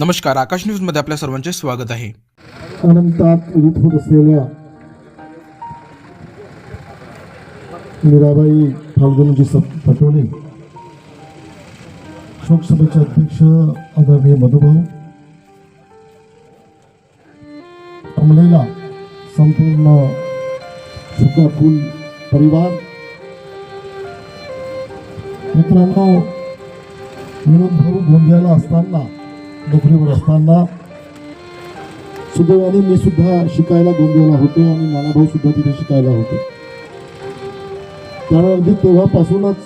नमस्कार आकाश न्यूजमध्ये आपल्या सर्वांचे स्वागत आहे. अनंतात विहित होत असलेल्या मीराबाई फाल्गुनजी पटोले शोकसभेचे अध्यक्ष आदरणीय मधुभाऊ अमलेला संपूर्ण सुखाकुल परिवार मित्रांनो विनोद भाऊ गोंदियाला असताना नोकरीवर असताना सुदैवाने मी सुद्धा शिकायला गोंदियाला होतो आणि नानाभाऊ सुद्धा तिथे शिकायला होतो. त्यामुळे अगदी तेव्हापासूनच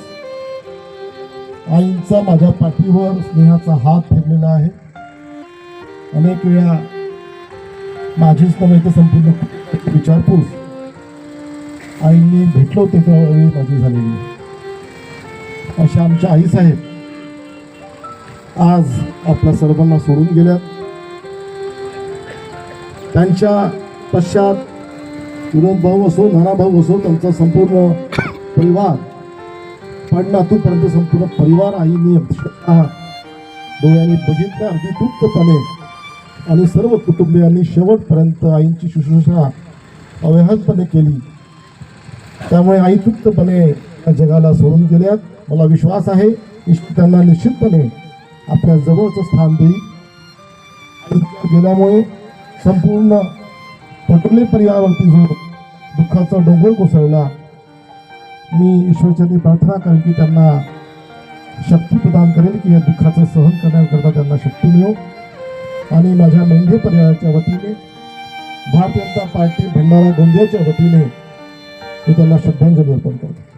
आईंचा माझ्या पाठीवर स्नेहाचा हात फिरलेला आहे. अनेक वेळा माझीच नव्हे तर संपूर्ण विचारपूस आईंनी भेटलो होते वेळी माझी झालेली. अशा आमच्या आईसाहेब आज आपल्या सर्वांना सोडून गेल्यात. त्यांच्या पश्चात विनोद भाऊ असो नानाभाऊ असो त्यांचा संपूर्ण परिवार पाडनातूपर्यंत संपूर्ण परिवार आईने अक्षरशः डोळ्यांनी बघितलं. अगदी तृप्तपणे आणि सर्व कुटुंबियांनी शेवटपर्यंत आईंची शुश्रूषा अव्याहतपणे केली. त्यामुळे आई तृप्तपणे जगाला सोडून गेल्यात. मला विश्वास आहे त्यांना निश्चितपणे आपल्या जवळचं स्थान देईल. गेल्यामुळे संपूर्ण पटोले परिवारावरती जो दुःखाचा डोंगर कोसळला मी ईश्वरचरणी प्रार्थना करेन की त्यांना शक्ती प्रदान करेल की या दुःखाचं सहन करण्याकरता त्यांना शक्ती मिळो. आणि माझ्या मेंढे परिवाराच्या वतीने भारतीय जनता पार्टी भंडारा गोंदियाच्या वतीने मी त्यांना श्रद्धांजली अर्पण करतो.